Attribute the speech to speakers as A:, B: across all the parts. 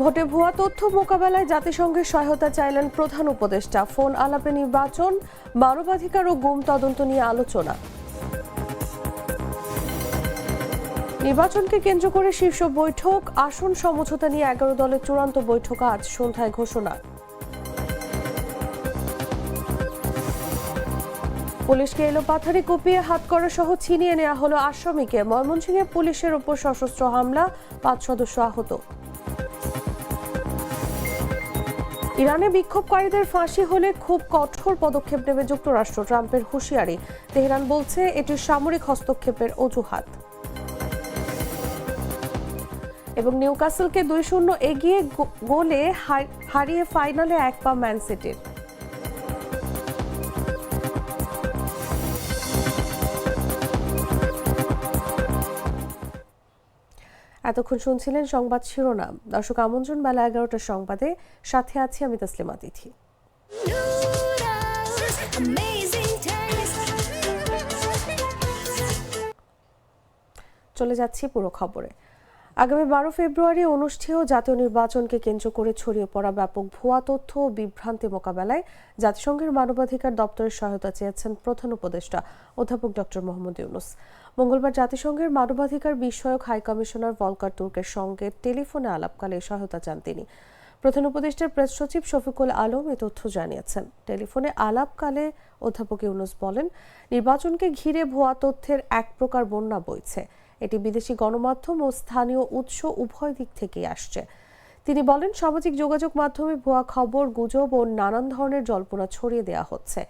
A: ভোটে ভুয়া তথ্য মোকাবেলায় জাতিসংঘের সহায়তা চাইলেন প্রধান উপদেষ্টা। ফোন আলাপে নির্বাচন, মানবাধিকার ও গুম তদন্ত নিয়ে আলোচনা। নির্বাচনকে কেন্দ্র করে শীর্ষ বৈঠক, আসন সমঝোতা নিয়ে এগারো দলের চূড়ান্ত বৈঠক আজ সন্ধ্যায় ঘোষণা। পুলিশকে এলোপাথারি কুপিয়ে হাত করা সহ ছিনিয়ে নেওয়া হলো আসামিকে। ময়মনসিংহে পুলিশের ওপর সশস্ত্র হামলা, পাঁচ সদস্য আহত। ইরানে বিক্ষোভকারীদের ফাঁসি হলে খুব কঠোর পদক্ষেপ নেবে যুক্তরাষ্ট্র। ট্রাম্পের হুঁশিয়ারি। তেহরান বলছে, এটি সামরিক হস্তক্ষেপের অজুহাত। এবং নিউকাসলকে দুই শূন্য এগিয়ে গোলে হার- হারিয়ে ফাইনালে এক পা ম্যান সিটির। এতক্ষণ শুনছিলেন সংবাদ শিরোনাম। দর্শক আমন্ত্রণ, বেলা এগারোটার সংবাদে। সাথে আছি আমি তসলিমা তিথি. চলে যাচ্ছি পুরো খবরে। আগামী বারো ফেব্রুয়ারি অনুষ্ঠেয় জাতীয় নির্বাচনকে কেন্দ্র করে ছড়িয়ে পড়া ব্যাপক ভুয়া তথ্য ও বিভ্রান্তি মোকাবেলায় জাতিসংঘের মানবাধিকার দপ্তরের সহায়তা চেয়েছেন প্রধান উপদেষ্টা অধ্যাপক ডক্টর মোহাম্মদ ইউনুস। মঙ্গলবার জাতিসংঘের মানবাধিকার বিষয়ক হাই কমিশনার ভলকার তুর্কের সঙ্গে টেলিফোনে আলাপকালে সহায়তা চান তিনি। প্রধান উপদেষ্টার প্রেস সচিব শফিকুল আলম এ তথ্য জানিয়েছেন। টেলিফোনে আলাপকালে অধ্যাপক ইউনুস বলেন, নির্বাচনকে ঘিরে ভুয়া তথ্যের এক প্রকার বন্যা বইছে। এটি বিদেশি গণমাধ্যম ও স্থানীয় উৎস উভয় দিক থেকেই আসছে। তিনি বলেন, সামাজিক যোগাযোগ মাধ্যমে ভুয়া খবর, গুজব ও নানান ধরনের জল্পনা ছড়িয়ে দেওয়া হচ্ছে।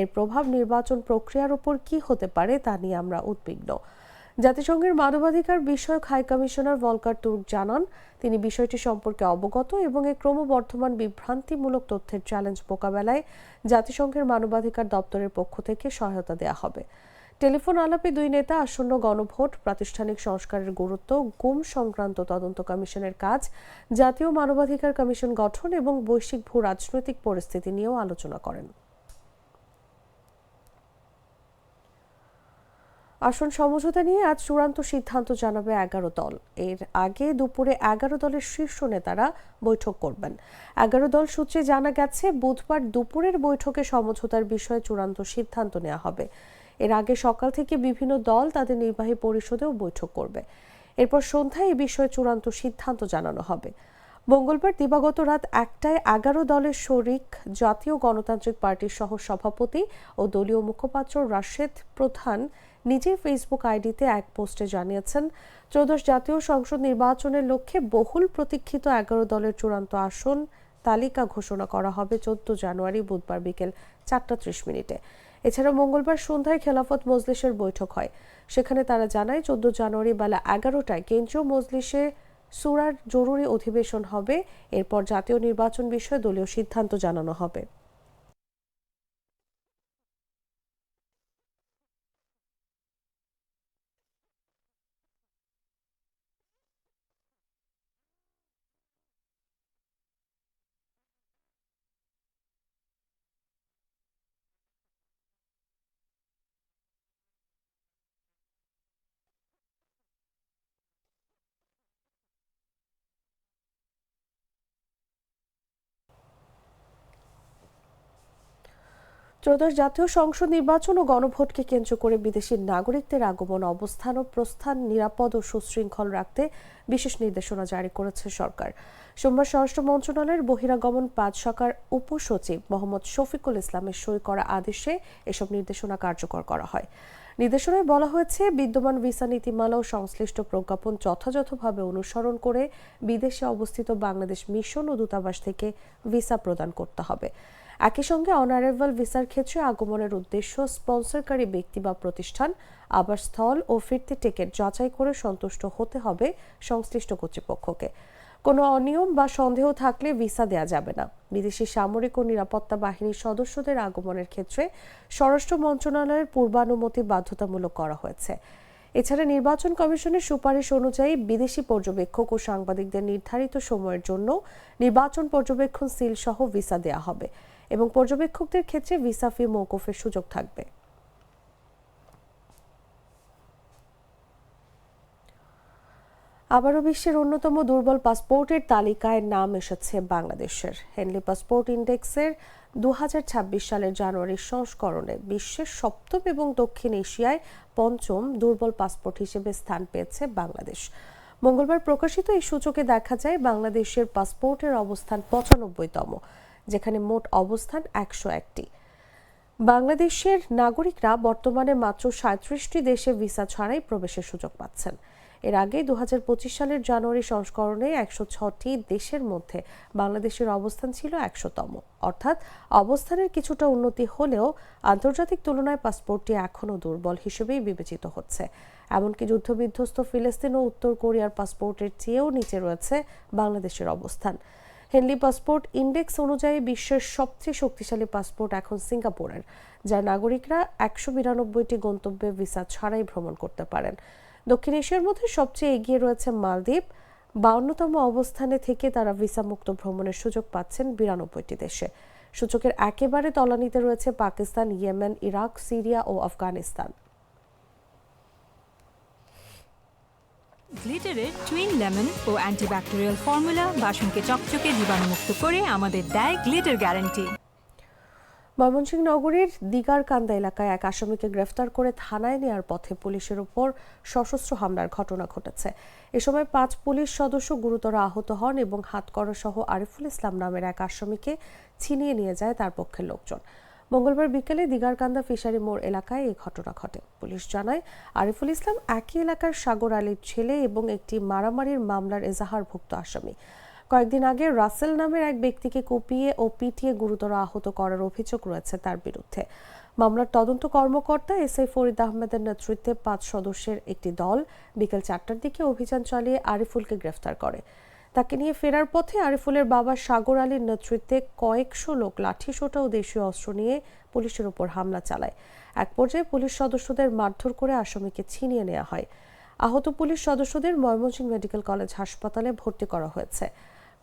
A: এর প্রভাব নির্বাচন প্রক্রিয়ার উপর কি হতে পারে তা নিয়ে আমরা উদ্বিগ্ন। জাতিসংঘের মানবাধিকার বিষয়ক হাই কমিশনার ভলকার তুর্ক জানান, তিনি বিষয়টি সম্পর্কে অবগত এবং এই ক্রমবর্ধমান বিভ্রান্তিমূলক তথ্যের চ্যালেঞ্জ মোকাবেলায় জাতিসংঘের মানবাধিকার দপ্তরের পক্ষ থেকে সহায়তা দেওয়া হবে। টেলিফোন আলাপে দুই নেতা আসন্ন গণভোট, প্রাতিষ্ঠানিক সংস্কারের গুরুত্ব, গুম সংক্রান্ত তদন্ত কমিশনের কাজ, জাতীয় মানবাধিকার কমিশন গঠন এবং বৈশ্বিক ভূ রাজনৈতিক পরিস্থিতি নিয়েও আলোচনা করেন। আসন সমঝোতা নিয়ে আজ চূড়ান্ত সিদ্ধান্ত জানাবে এগারো দল। এর আগে দুপুরে এগারো দলের শীর্ষ নেতারা বৈঠক করবেন। এগারো দল সূত্রে জানা গেছে, বুধবার দুপুরের বৈঠকে সমঝোতার বিষয়ে চূড়ান্ত সিদ্ধান্ত নেওয়া হবে। এর আগে সকাল থেকে বিভিন্ন দল তাদের নির্বাহী পরিষদেও বৈঠক করবে। এরপর সন্ধ্যায় এ বিষয়ে চূড়ান্ত সিদ্ধান্ত জানানো হবে। মঙ্গলবার দিবাগত রাত একটায় এগারো দলের শরিক জাতীয় গণতান্ত্রিক পার্টির সহ সভাপতি ও দলীয় মুখপাত্র রাশেদ প্রধান নিজের ফেসবুক আইডিতে এক পোস্টে জানিয়েছেন, ত্রয়োদশ জাতীয় সংসদ নির্বাচনের লক্ষ্যে বহুল প্রতীক্ষিত এগারো দলের চূড়ান্ত আসন তালিকা ঘোষণা করা হবে চোদ্দ জানুয়ারি বুধবার বিকেল চারটা ত্রিশ মিনিটে। এছাড়া মঙ্গলবার সন্ধ্যায় খেলাফত মজলিসের বৈঠক হয়। সেখানে তারা জানায়, চোদ্দ জানুয়ারি বেলা এগারোটায় কেন্দ্রীয় মজলিসে সুরার জরুরি অধিবেশন হবে। এরপর জাতীয় নির্বাচন বিষয়ে দলীয় সিদ্ধান্ত জানানো হবে। ত্রয়োদশ জাতীয় সংসদ নির্বাচন ও গণভোটকে কেন্দ্র করে বিদেশি নাগরিকদের আগমন, অবস্থান ও প্রস্থান নিরাপদ ও সুশৃঙ্খল রাখতে বিশেষ নির্দেশনা জারি করেছে সরকার। সোমবার স্বরাষ্ট্র মন্ত্রণালয়ের বহিরাগমন পাঁচ শাখার উপসচিব মোহাম্মদ শফিকুল ইসলামের সই করা আদেশে এসব নির্দেশনা কার্যকর করা হয়। নির্দেশনায় বলা হয়েছে, বিদ্যমান ভিসা নীতিমালা ও সংশ্লিষ্ট প্রজ্ঞাপন যথাযথভাবে অনুসরণ করে বিদেশে অবস্থিত বাংলাদেশ মিশন ও দূতাবাস থেকে ভিসা প্রদান করতে হবে। একই সঙ্গে অনারেবল ভিসার ক্ষেত্রে আগমনের উদ্দেশ্য স্পন্সরকারী ব্যক্তি বা প্রতিষ্ঠান, আবাসস্থল ও ফিরতি টিকিট যাচাই করে সন্তুষ্ট হতে হবে সংশ্লিষ্ট কর্তৃপক্ষকে। কোনো অনিয়ম বা সন্দেহ থাকলে ভিসা দেয়া যাবে না। বিদেশি সামরিক ও নিরাপত্তা বাহিনীর সদস্যদের আগমনের ক্ষেত্রে স্বরাষ্ট্র মন্ত্রণালয়ের পূর্বানুমতি বাধ্যতামূলক করা হয়েছে। এছাড়া নির্বাচন কমিশনের সুপারিশ অনুযায়ী বিদেশি পর্যবেক্ষক ও সাংবাদিকদের নির্ধারিত সময়ের জন্য নির্বাচন পর্যবেক্ষণ সিল সহ ভিসা দেয়া হবে। এবং পর্যবেক্ষকদের ক্ষেত্রে ভিসা ফি মৌকুফের সুযোগ থাকবে। আবারও বিশ্বের অন্যতম দুর্বল পাসপোর্টের তালিকায় নাম এসেছে বাংলাদেশের। হেনলি পাসপোর্ট ইন্ডেক্সের দুহাজার ছাব্বিশ সালের জানুয়ারির সংস্করণে বিশ্বের সপ্তম এবং দক্ষিণ এশিয়ায় পঞ্চম দুর্বল পাসপোর্ট হিসেবে স্থান পেয়েছে বাংলাদেশ। মঙ্গলবার প্রকাশিত এই সূচকে দেখা যায় বাংলাদেশের পাসপোর্টের অবস্থান পঁচানব্বইতম। যেখানে মোট অবস্থান একশো একটি। বাংলাদেশের নাগরিকরা বর্তমানে মাত্র সাঁত্রিশটি দেশে ভিসা ছাড়াই প্রবেশের সুযোগ পাচ্ছেন। এর আগে দুহাজার পঁচিশ সালের জানুয়ারি সংস্করণে একশো ছটি দেশের মধ্যে বাংলাদেশের অবস্থান ছিল একশোতম। অর্থাৎ অবস্থানের কিছুটা উন্নতি হলেও আন্তর্জাতিক তুলনায় পাসপোর্টটি এখনও দুর্বল হিসেবেই বিবেচিত হচ্ছে। এমনকি যুদ্ধবিধ্বস্ত ফিলিস্তিন ও উত্তর কোরিয়ার পাসপোর্টের চেয়েও নিচে রয়েছে বাংলাদেশের অবস্থান। হেনলি পাসপোর্ট ইন্ডেক্স অনুযায়ী বিশ্বের সবচেয়ে শক্তিশালী পাসপোর্ট এখন সিঙ্গাপুরের, যার নাগরিকরা একশো বিরানব্বইটি গন্তব্যে ভিসা ছাড়াই ভ্রমণ করতে পারেন। দক্ষিণ এশিয়ার মধ্যে সবচেয়ে এগিয়ে রয়েছে মালদ্বীপ। বাউন্নতম অবস্থানে থেকে তারা ভিসা মুক্ত ভ্রমণের সুযোগ পাচ্ছেন বিরানব্বইটি দেশে। সূচকের একেবারে তলানিতে রয়েছে পাকিস্তান, ইয়েমেন, ইরাক, সিরিয়া ও আফগানিস্তান।
B: গ্লিটারের টুইন লেমন ও অ্যান্টিব্যাকটেরিয়াল ফর্মুলা বাসনকে চকচকে জীবাণুমুক্ত করে আমাদের দেয় গ্লিটার গ্যারান্টি
A: ময়মনসিংহ নগরীর দিগারকান্দা এলাকায় এক আসামিকে গ্রেফতার করে থানায় নেওয়ার পথে পুলিশের উপর সশস্ত্র হামলার ঘটনা ঘটেছে। এ সময় পাঁচ পুলিশ সদস্য গুরুতর আহত হন এবং হাতকড়া সহ আরিফুল ইসলাম নামের এক আসামিকে ছিনিয়ে নিয়ে যায় তার পক্ষের লোকজন। মঙ্গলবার বিকেলে দিগারকান্দা ফিশারি মোড় এলাকায় এই ঘটনা ঘটে। পুলিশ জানায়, আরিফুল ইসলাম একই এলাকার সাগর আলীর ছেলে এবং একটি মারামারির মামলার এজাহারভুক্ত আসামি। কয়েকদিন আগে রাসেল নামের এক ব্যক্তিকে কুপিয়ে ও পিটিয়ে গুরুতর আহত করার অভিযোগ রয়েছে তার বিরুদ্ধে। মামলার তদন্ত কর্মকর্তা এস আই ফরিদ আহমেদের নেতৃত্বে পাঁচ সদস্যের একটি দল বিকেল চারটার দিকে অভিযান চালিয়ে আরিফুলকে গ্রেফতার করে। তাকে নিয়ে ফেরার পথে আরিফুলের বাবা সাগর আলীর নেতৃত্বে কয়েকশো লোক লাঠিসোঁটা ও দেশীয় অস্ত্র নিয়ে পুলিশের উপর হামলা চালায়। এক পর্যায়ে পুলিশ সদস্যদের মারধর করে আসামিকে ছিনিয়ে নেওয়া হয়। আহত পুলিশ সদস্যদের ময়মনসিংহ মেডিকেল কলেজ হাসপাতালে ভর্তি করা হয়েছে।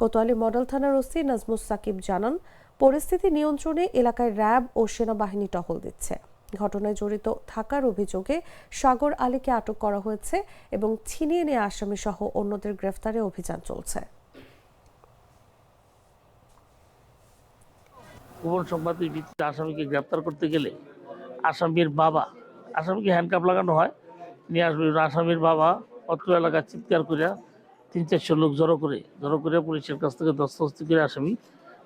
A: কোতোয়ালি মডেল থানার ওসি নাজমুস সাকিব জানান, পরিস্থিতি নিয়ন্ত্রণে এলাকায় র্যাব ও সেনাবাহিনী টহল দিচ্ছে। ঘটনায় জড়িত থাকার অভিযোগে সাগর আলীকে আটক করা হয়েছে এবং ছিনিয়ে নেওয়া আসামি সহ অন্যদের গ্রেফতারে অভিযান চলছে।
C: গোপন সংবাদের ভিত্তিতে আসামিকে গ্রেপ্তার করতে গেলে আসামির বাবা, আসামিকে হ্যান্ডকাপ লাগানো হয়। নিয়ে আসবে আসামির বাবা, অত্র এলাকায় চিৎকার করে তিন চারশো লোক জড়ো করে জড়ো করে পুলিশের কাছ থেকে দস্তহস্তি করে আসামি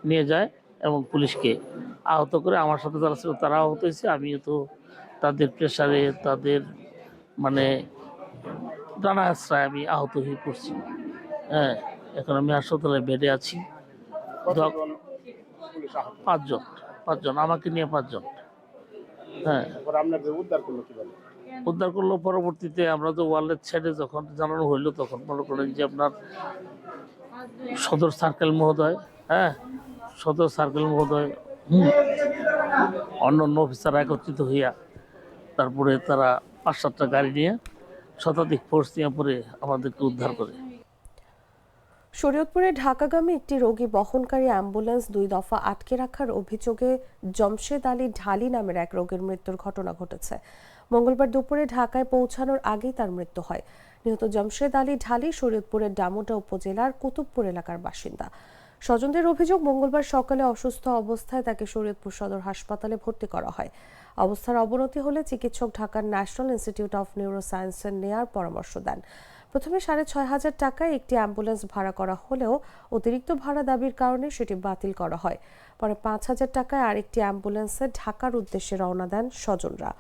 C: নিয়ে যায় এবং পুলিশকে আহত করে আমার সাথে যারা ছিল তারা আহত হয়েছে। আমিও তো তাদের প্রেশারে তাদের মানে ডানা আশ্রয় আমি আহত হয়ে পড়ছি। হ্যাঁ এখন আমি হাসপাতালে বেডে আছি। পাঁচজন পাঁচজন আমাকে নিয়ে পাঁচজন। হ্যাঁ।
D: উদ্ধার করল কীভাবে?
C: উদ্ধার করল পরবর্তীতে আমরা তো ওয়ার্ল্ডের ছেড়ে যখন জানানো হইল তখন মনে করেন যে আপনার সদর সার্কেল মহোদয় হ্যাঁ সদর সার্কেল মহোদয় অন্য অন্য অফিসার একত্রিত হইয়া তারপরে তারা পাঁচ সাতটা গাড়ি নিয়ে শতাধিক ফোর্স নিয়ে পরে আমাদেরকে উদ্ধার করে।
A: শরীয়তপুরে ঢাকাগামী একটি রোগী বহনকারী অ্যাম্বুলেন্স দুই দফা আটকে রাখার অভিযোগে জমশেদ আলী ঢালি নামের এক রোগীর মৃত্যুর ঘটনা ঘটেছে। মঙ্গলবার দুপুরে ঢাকায় পৌঁছানোর আগেই তার মৃত্যু হয়। নিহত জমশেদ আলী ঢালি শরীয়তপুরের ডামুটা উপজেলার কুতুবপুর এলাকার বাসিন্দা। স্বজনদের অভিযোগ, মঙ্গলবার সকালে অসুস্থ অবস্থায় তাকে শরীয়তপুর সদর হাসপাতালে ভর্তি করা হয়। অবস্থার অবনতি হলে চিকিৎসক ঢাকার ন্যাশনাল ইনস্টিটিউট অফ নিউরোসায়েন্সের নেয়ার পরামর্শ দেন। প্রথমে সাড়ে ছয় হাজার টাকায় একটি অ্যাম্বুলেন্স ভাড়া করা হলেও অতিরিক্ত ভাড়া দাবির কারণে সেটি বাতিল করা হয়। পরে পাঁচ হাজার টাকায় আরেকটি অ্যাম্বুলেন্সে ঢাকার উদ্দেশ্যে রওনা দেন স্বজনরা।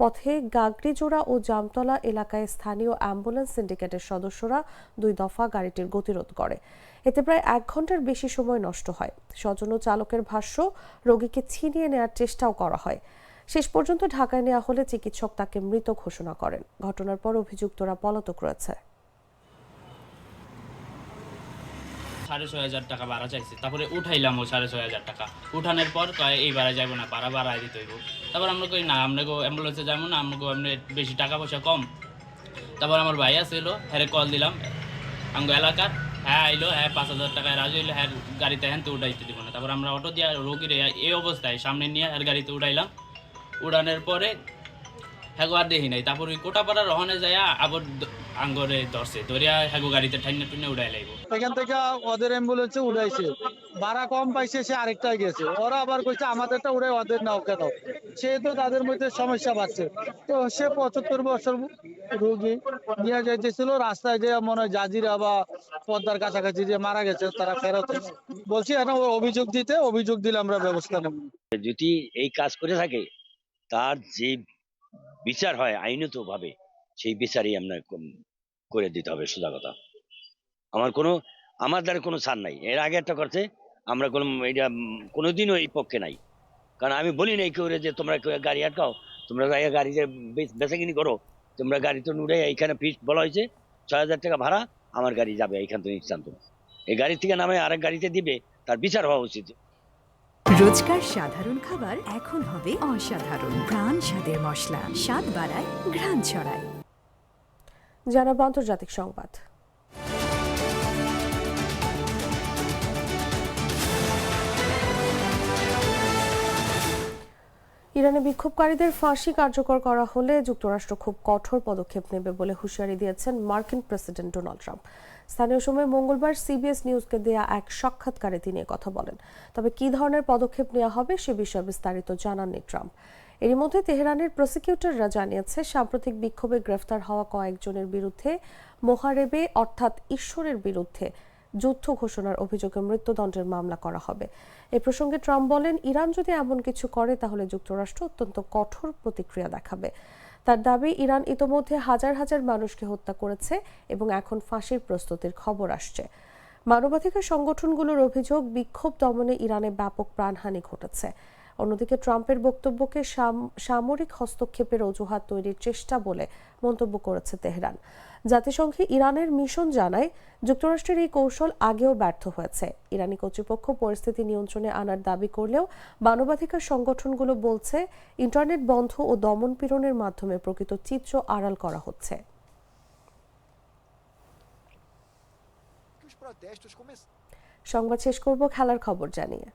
A: পথে গাগড়িজোড়া ও জামতলা এলাকায় স্থানীয় অ্যাম্বুলেন্স সিন্ডিকেটের সদস্যরা দুই দফা গাড়িটির গতিরোধ করে। এতে প্রায় এক ঘণ্টার বেশি সময় নষ্ট হয়। স্বজন চালকের ভাষ্য, রোগীকে ছিনিয়ে নেওয়ার চেষ্টাও করা হয়। শেষ পর্যন্ত ঢাকায় নেওয়া হলে চিকিৎসক তাকে মৃত ঘোষণা করেন। ঘটনার পর অভিযুক্তরা পলাতক রয়েছে।
E: সাড়ে ছয় হাজার টাকা ভাড়া চাইছে। তারপরে উঠাইলাম ও সাড়ে ছয় হাজার টাকা। উঠানোর পর কয়, এই ভাড়া যাব না, ভাড়া বাড়াই দিতে হইব। তারপর আমরা কই, না, আমরা অ্যাম্বুলেন্সে যাব না, আমরা এমনি বেশি টাকা পয়সা কম। তারপর আমার ভাই আসছিল হ্যাঁ কল দিলাম। আমগো এলাকার হ্যাঁ আইলো হ্যাঁ পাঁচ হাজার হ্যাঁ গাড়িতে হ্যাঁ তো উঠাইতে দিব না। তারপর আমরা অটো দিয়ে রোগীর এই অবস্থায় সামনে নিয়ে হ্যাঁ গাড়িতে উঠাইলাম পরে আর দেখি নাই। তারপর ওই কোটাপাড়া রহনে যায় আবার আঙ্গরে ধরছে। ধরিয়া গাড়িতে উড়াই
F: এখান থেকে ওদের অ্যাম্বুলেন্সে উঠাইছে ভাড়া কম পাইছে, সে আরেকটায় গেছে। ওরা আবার কইছে, আমাদেরটা উড়াই ওদের নাও, কেন? সে তো তাদের মধ্যে সমস্যা বাড়ছে তো সে পঁচাত্তর বছর রোগী নিয়ে যাইতেছিল, রাস্তায় যে মনে হয় জাজিরা বা পদ্মার কাছাকাছি যে মারা গেছে, তারা ফেরত বলছি, এখন অভিযোগ দিতে, অভিযোগ দিলে আমরা ব্যবস্থা নেব।
G: যদি এই কাজ করে থাকে, তার যে বিচার হয় আইনত ভাবে সেই বিচারই আমরা করে দিতে হবে, সোজা কথা। আমার কোনো, আমার দ্বারা কোনো ছাড় নাই। এর আগে একটা করছে, আমরা কোনো, এটা কোনোদিনও এই পক্ষে নাই। কারণ আমি বলি নাই কেউ যে তোমরা গাড়ি আটকাও, তোমরা গাড়ি বেচাকিনি করো তোমরা গাড়ি তো নুড়ে এইখানে ফিস বলা হয়েছে ছয় হাজার টাকা ভাড়া আমার গাড়ি যাবে এইখান থেকে নিশ্চান্ত। এই গাড়ি থেকে নামে আরেক গাড়িতে দিবে তার বিচার হওয়া উচিত।
H: রোজকার সাধারণ খাবার এখন হবে অসাধারণ। প্রাণ স্বাদের মশলা স্বাদ বাড়ায় ঘ্রাণ ছড়ায়।
A: জানাব আন্তর্জাতিক সংবাদ। ইরানে বিক্ষোভকারীদের ফাঁসি কার্যকর করা হলে যুক্তরাষ্ট্র খুব কঠোর পদক্ষেপ নেবে বলে হুঁশিয়ারি দিয়েছেন মার্কিন প্রেসিডেন্ট ডোনাল্ড ট্রাম্প। স্থানীয় সময় মঙ্গলবার সিবিএস নিউজকে দেয়া এক সাক্ষাৎকারে তিনি কথা বলেন। তবে কি ধরনের পদক্ষেপ নেওয়া হবে সে বিষয়ে বিস্তারিত জানাননি ট্রাম্প। এরই মধ্যে তেহরানের প্রসিকিউটররা জানিয়েছে, সাম্প্রতিক বিক্ষোভে গ্রেফতার হওয়া কয়েকজনের বিরুদ্ধে মোহারেবে অর্থাৎ ঈশ্বরের বিরুদ্ধে যুদ্ধ ঘোষণার অভিযোগে মৃত্যুদণ্ডের মামলা করা হবে। এ প্রসঙ্গে ট্রাম্প বলেন, ইরান যদি এমন কিছু করে, তাহলে যুক্তরাষ্ট্র অত্যন্ত কঠোর প্রতিক্রিয়া দেখাবে। তার দাবি, ইরান ইতোমধ্যে হাজার হাজার মানুষকে হত্যা করেছে এবং এখন ফাঁসির প্রস্তুতির খবর আসছে। মানবাধিকার সংগঠনগুলোর অভিযোগ, বিক্ষোভ দমনে ইরানে ব্যাপক প্রাণহানি ঘটেছে। অন্যদিকে ট্রাম্পের বক্তব্যকে সাম- সামরিক হস্তক্ষেপের অজুহাত তৈরির চেষ্টা বলে মন্তব্য করেছে তেহরান। জাতিসংঘে ইরানের মিশন জানায় যুক্তরাষ্ট্রের এই কৌশল আগেও ব্যর্থ হয়েছে। ইরানি কর্তৃপক্ষ পরিস্থিতি নিয়ন্ত্রণে আনার দাবি করলেও মানবাধিকার সংগঠনগুলো বলছে ইন্টারনেট বন্ধ ও দমনপীড়নের মাধ্যমে প্রকৃত চিত্র আড়াল করা হচ্ছে। সংবাদ শেষ করব, খেলার খবর জানিয়ে।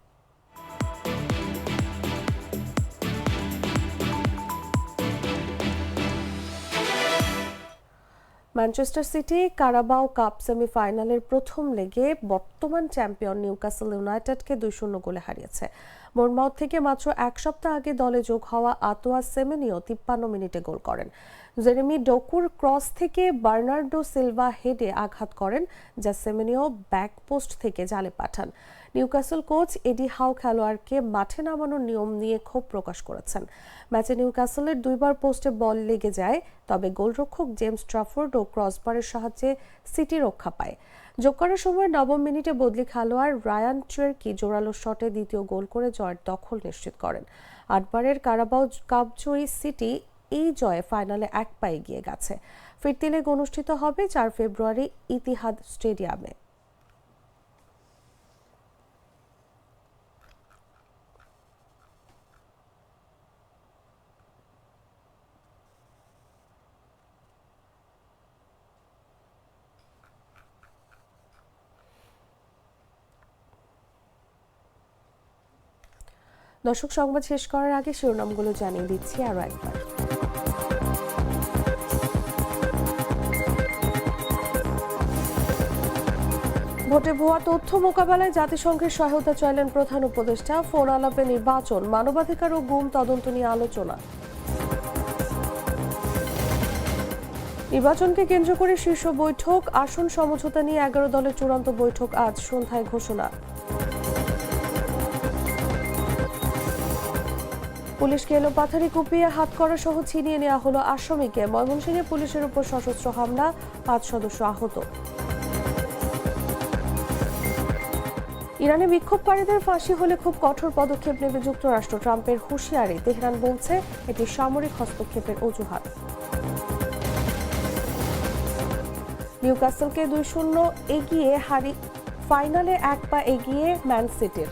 A: ম্যানচেস্টার সিটি কারাবাও কাপ সেমিফাইনালের প্রথম লেগে বর্তমান চ্যাম্পিয়ন নিউক্যাসল ইউনাইটেডকে দুই শূন্য গোলে হারিয়েছে। বোর্নমাউথ থেকে মাত্র এক সপ্তাহ আগে দলে যোগ হওয়া আতোয়া সেমেনিও তিপ্পান্ন মিনিটে গোল করেন। জেরেমি ডোকুর ক্রস থেকে বার্নার্ডো সিলভা হেডে আঘাত করেন, যা সেমেনিও ব্যাক পোস্ট থেকে জালে পাঠান। নিউক্যাসল কোচ এডি হাউ খেলোয়াড়কে মাঠে নামানোর নিয়ম নিয়ে ক্ষোভ প্রকাশ করেছেন। ম্যাচে নিউকাসলের দুইবার পোস্টে বল লেগে যায়, তবে গোলরক্ষক জেমস ট্রাফোর্ড ও ক্রসবারের সাহায্যে সিটি রক্ষা পায়। যোগ করার সময় নবম মিনিটে বদলি খেলোয়াড় রায়ান টুয়েরকি জোরালো শটে দ্বিতীয় গোল করে জয়ের দখল নিশ্চিত করেন। আটবারের কারাবাও কাপ জয়ী সিটি এই জয়ে ফাইনালে এক পায়ে গিয়ে গেছে। ফিরতি লেগ অনুষ্ঠিত হবে চার ফেব্রুয়ারি ইতিহাদ স্টেডিয়ামে। দর্শক সংবাদ শেষ করার আগে শিরোনামগুলো জানিয়ে দিচ্ছি আরও একবার। ভোটে ভুয়া তথ্য মোকাবেলায় জাতিসংঘের সহায়তা চাইলেন প্রধান উপদেষ্টা। ফোন আলাপে নির্বাচন, মানবাধিকার ও গুম তদন্ত নিয়ে আলোচনা। নির্বাচনকে কেন্দ্র করে শীর্ষ বৈঠক, আসন সমঝোতা নিয়ে এগারো দলের চূড়ান্ত বৈঠক আজ সন্ধ্যায় ঘোষণা। পুলিশকে এলো পাথারি কুপিয়ে হাত করা সহ ছিনিয়ে নেওয়া হলো আসামিকে। ময়মনসিংহে পুলিশের উপর সশস্ত্র হামলা, পাঁচ সদস্য আহত। ইরানে বিক্ষোভকারীদের ফাঁসি হলে খুব কঠোর পদক্ষেপ নেবে যুক্তরাষ্ট্র। ট্রাম্পের হুঁশিয়ারি, তেহরান বলছে, এটি সামরিক হস্তক্ষেপের অজুহাত। নিউক্যাসলকে দুই শূন্য এগিয়ে হারি, ফাইনালে এক পা এগিয়ে ম্যান সিটির।